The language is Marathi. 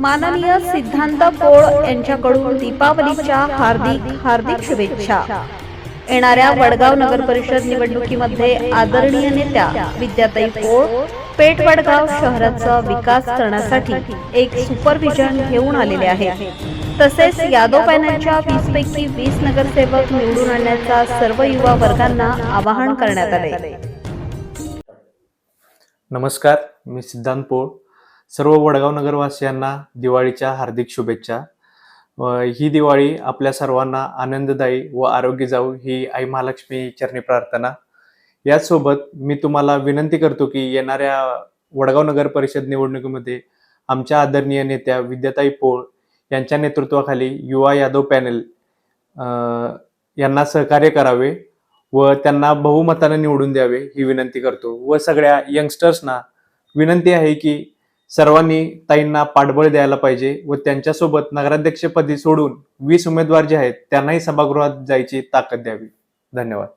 माननीय सिद्धांत पोळ यांच्याकडून दीपावलीच्या हार्दिक हार्दिक शुभेच्छा. येणाऱ्या वडगाव नगर परिषद निवडणुकीमध्ये आदरणीय नेत्या विद्याताई पोळ पेठ वडगाव शहराचा विकास करण्यासाठी एक सुपरविजन घेऊन आलेले आहे. तसेच यादव पॅनलच्या वीस पैकी वीस नगरसेवक निवडून आणण्याचा सर्व युवा वर्गांना आवाहन करण्यात आले. नमस्कार मी सिद्धांत पोळ. सर्व वडगाव नगरवासियांना दिवाळीच्या हार्दिक शुभेच्छा. व ही दिवाळी आपल्या सर्वांना आनंददायी व आरोग्य जाऊ ही आई महालक्ष्मी चरणी प्रार्थना. याचसोबत मी तुम्हाला विनंती करतो की येणाऱ्या वडगाव नगर परिषद निवडणुकीमध्ये आमच्या आदरणीय नेत्या विद्याताई पोळ यांच्या नेतृत्वाखाली युवा यादव पॅनल यांना सहकार्य करावे व त्यांना बहुमताने निवडून द्यावे ही विनंती करतो. व सगळ्या यंगस्टर्सना विनंती आहे की सर्वांनी ताईंना पाठबळ द्यायला पाहिजे व त्यांच्यासोबत नगराध्यक्षपदी सोडून वीस उमेदवार जे आहेत त्यांनाही सभागृहात जायची ताकद द्यावी. धन्यवाद.